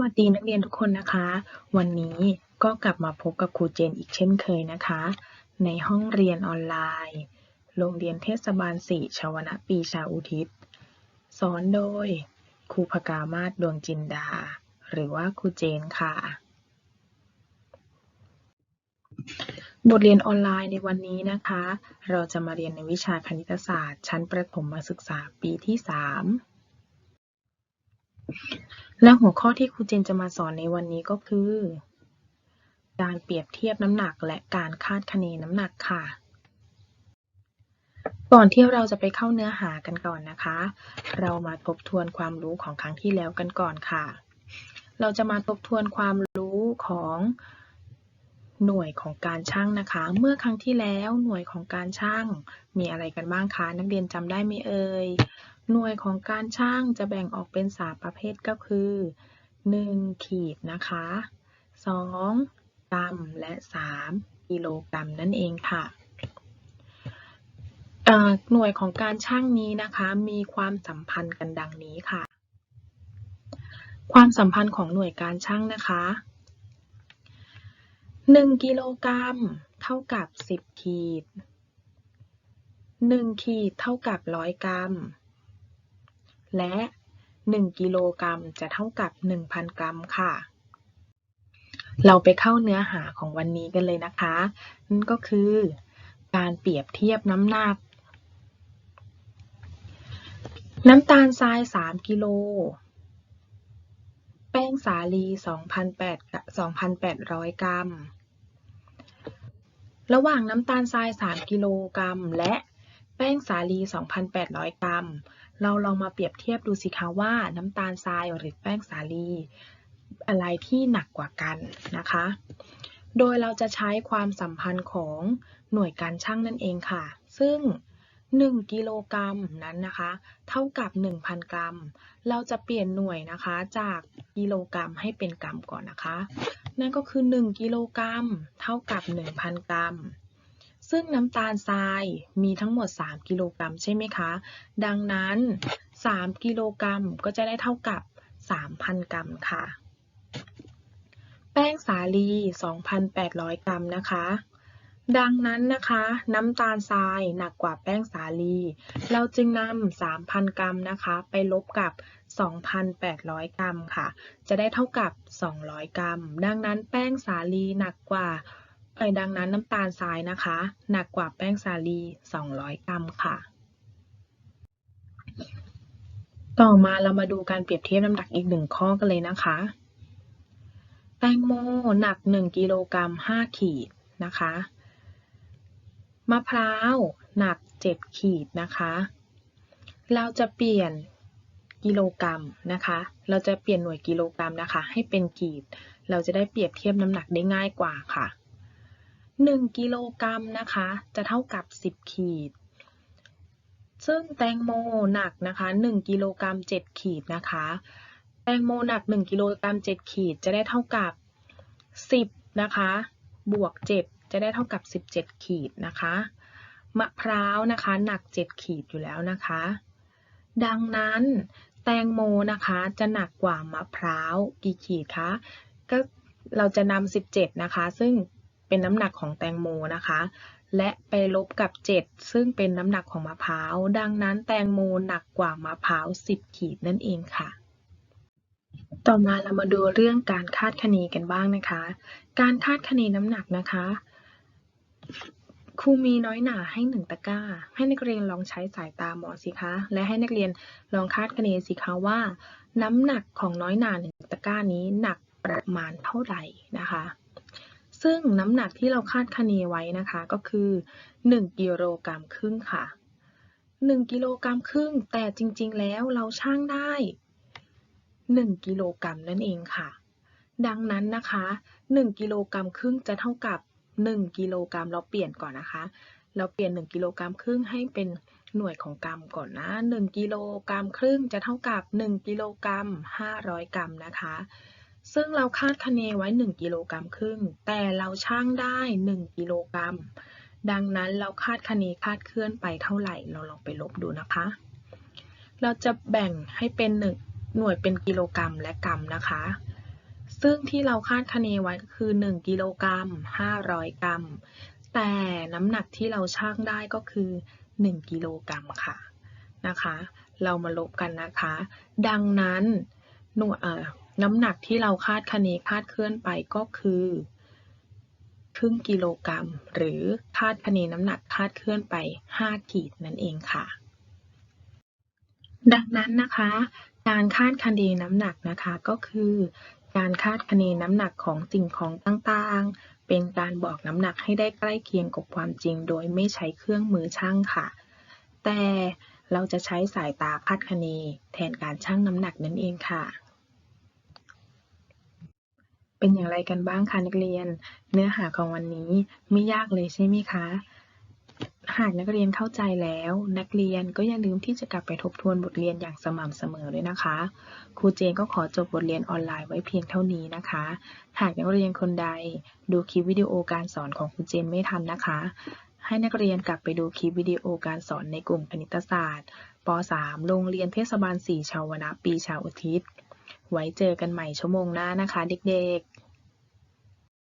วัสดีนักเรียนทุกคนนะคะ วันนี้ก็กลับมาพบกับครูเจนอีกเช่นเคยนะคะ ในห้องเรียนออนไลน์ โรงเรียนเทศบาล4ชาวนะปีชาอุทิศ สอนโดยครูพกามาศดวงจินดา หรือว่าครูเจนค่ะ บทเรียนออนไลน์ในวันนี้นะคะ เราจะมาเรียนในวิชาคณิตศาสตร์ ชั้นประถมศึกษาปีที่ 3 และหัวข้อที่ครูเจนจะมาสอนในวันนี้ก็คือ การเปรียบเทียบน้ำหนักและการคาดคะเนน้ำหนักค่ะ ก่อนที่เราจะไปเข้าเนื้อหากันก่อนนะคะ เรามาทบทวนความรู้ของครั้งที่แล้วกันก่อนค่ะ เราจะมาทบทวนความรู้ของหน่วยของการช่างนะคะ เมื่อครั้งที่แล้วหน่วยของการช่างมีอะไรกันบ้างคะ นักเรียนจำได้ไหมเอ่ย หน่วยของการช่างจะแบ่งออกเป็น 3 ประเภทก็คือ 1 ขีดนะคะ 2 กรัม และ 3 กิโลกรัมนั่นเองค่ะหน่วยของการช่างนี้นะคะ มีความสัมพันธ์กันดังนี้ค่ะ ความสัมพันธ์ของหน่วยการช่างนะคะ 1 กิโลกรัม เท่ากับ 10 ขีด 1 ขีดเท่ากับ 100 กรัม และ 1 กิโลกรัมจะเท่ากับ 1,000 กรัมค่ะ เราไปเข้าเนื้อหาของวันนี้กันเลยนะคะ นั่นก็คือ การเปรียบเทียบน้ำหนัก น้ำตาลทราย 3 กิโล แป้งสาลี2,800 กรัมระหว่างน้ำตาลทราย 3 กิโลกรัม และแป้งสาลี 2,800 กรัม เราลองมาเปรียบเทียบดูสิคะว่าน้ำตาลทรายหรือแป้งสาลี อะไรที่หนักกว่ากันนะคะ โดยเราจะใช้ความสัมพันธ์ของหน่วยการชั่งนั่นเองค่ะ ซึ่ง 1 กิโลกรัมนั้นนะคะ เท่ากับ 1,000 กรัม เราจะเปลี่ยนหน่วยนะคะจากกิโลกรัมให้เป็นกรัมก่อนนะคะ นั่นก็คือ 1 กิโลกรัม เท่ากับ 1,000 กรัม ซึ่งน้ำตาลทรายมีทั้งหมด 3 กิโลกรัมใช่ไหมคะ ดังนั้น 3 กิโลกรัมก็จะได้เท่ากับ 3,000 กรัมค่ะ แป้งสาลี 2,800 กรัมนะคะ ดังนั้นนะคะ น้ำตาลทรายหนักกว่าแป้งสาลี เราจึงนำ 3,000 กรัมนะคะ ไปลบกับ 2,800 กรัมค่ะ จะได้เท่ากับ 200 กรัม ดังนั้นแป้งสาลีหนักกว่า ดังนั้นน้ำตาลทรายนะคะ หนักกว่าแป้งสาลี 200 กรัมค่ะ ต่อมาเรามาดูการเปรียบเทียบน้ำหนักอีกหนึ่งข้อกันเลยนะคะ แตงโมหนัก 1กิโลกรัม5ขีดนะคะ มะพร้าวหนัก 7 ขีดนะคะ เราจะเปลี่ยนกิโลกรัมนะคะ เราจะเปลี่ยนหน่วยกิโลกรัมนะคะ ให้เป็นขีด เราจะได้เปรียบเทียบน้ำหนักได้ง่ายกว่าค่ะ 1 กิโลกรัมนะคะ จะเท่ากับ 10 ขีด ซึ่งแตงโมหนักนะคะ 1 กิโลกรัม 7 ขีดนะคะ แตงโมหนัก 1 กิโลกรัม 7 ขีด จะได้เท่ากับ 10 นะคะ บวก 7 จะได้เท่ากับ 17 ขีดนะคะ มะพร้าวนะคะ หนัก 7 ขีดอยู่แล้วนะคะ ดังนั้นแตงโมนะคะจะหนักกว่ามะพร้าวกี่ขีดคะ ก็เราจะนำ17 นะคะ ซึ่ง เป็นน้ำหนักของแตงโมนะคะ และไปลบกับ 7 ซึ่งเป็นน้ำหนักของมะพร้าว ดังนั้นแตงโมหนักกว่ามะพร้าว 10 ขีดนั่นเองค่ะ ต่อมาเรามาดูเรื่องการคาดคะเนกันบ้างนะคะ การคาดคะเนน้ำหนักนะคะครูมีน้อยหนาให้หนึ่งตะกร้า ให้นักเรียนลองใช้สายตามองสิคะ และให้นักเรียนลองคาดคะเนสิคะว่า น้ำหนักของน้อยหนาหนึ่งตะกร้านี้หนักประมาณเท่าไหร่นะคะ ซึ่งน้ำหนักที่เราคาดคะเนไว้นะคะก็คือ 1 กิโลกรัมครึ่งค่ะ 1 กิโลกรัมครึ่ง แต่จริงๆ แล้วเราช่างได้ 1 กิโลกรัมนั่นเองค่ะ ดังนั้นนะคะ 1 กิโลกรัมครึ่งจะเท่ากับ 1 กิโลกรัมเราเปลี่ยนก่อนนะคะ เราเปลี่ยน 1 กิโลกรัมครึ่งให้เป็นหน่วยของกรัมก่อนนะ 1 กิโลกรัมครึ่งจะเท่ากับ 1 กิโลกรัม 500 กรัมนะคะ ซึ่งเราคาดคะเนไว้ 1 กิโลกรัมครึ่ง แต่เราช่างได้ 1 กิโลกรัม ดังนั้นเราคาดคะเนคาดเคลื่อนไปเท่าไหร่ เราลองไปลบดูนะคะ เราจะแบ่งให้เป็นหนึ่งหน่วยเป็นกิโลกรัมและกรัมนะคะ ซึ่งที่เราคาดคะเนไว้ก็คือ 1 กิโลกรัม 500 กรัม แต่น้ำหนักที่เราชั่งได้ก็คือ 1 กิโลกรัมค่ะนะคะ เรามาลบกันนะคะ ดังนั้นหน่วยเอ่อ น้ำหนักที่เราคาดคะเนคาดเคลื่อนไปก็คือครึ่งกิโลกรัม หรือคาดคะเนน้ำหนักคาดเคลื่อนไป 5 ขีดนั่นเองค่ะ ดังนั้นนะคะ การคาดคะเนน้ำหนักนะคะก็คือ การคาดคะเนน้ำหนักของสิ่งของต่างๆ เป็นการบอกน้ำหนักให้ได้ใกล้เคียงกับความจริง โดยไม่ใช้เครื่องมือชั่งค่ะ แต่เราจะใช้สายตาคาดคะเนแทนการชั่งน้ำหนักนั่นเองค่ะ เป็นอย่างไรกันบ้างคะนักเรียน เนื้อหาของวันนี้ไม่ยากเลยใช่ไหมคะ หากนักเรียนเข้าใจแล้ว นักเรียนก็อย่าลืมที่จะกลับไปทบทวนบทเรียนอย่างสม่ำเสมอด้วยนะคะ ครูเจนก็ขอจบบทเรียนออนไลน์ไว้เพียงเท่านี้นะคะ หากนักเรียนคนใดดูคลิปวิดีโอการสอนของครูเจนไม่ทันนะคะ ให้นักเรียนกลับไปดูคลิปวิดีโอการสอนในกลุ่มคณิตศาสตร์ป .3 โรงเรียนเทศบาล 4 ชาวนะปีชาวอุทิศไว้เจอกันใหม่ชั่วโมงหน้านะคะเด็กๆ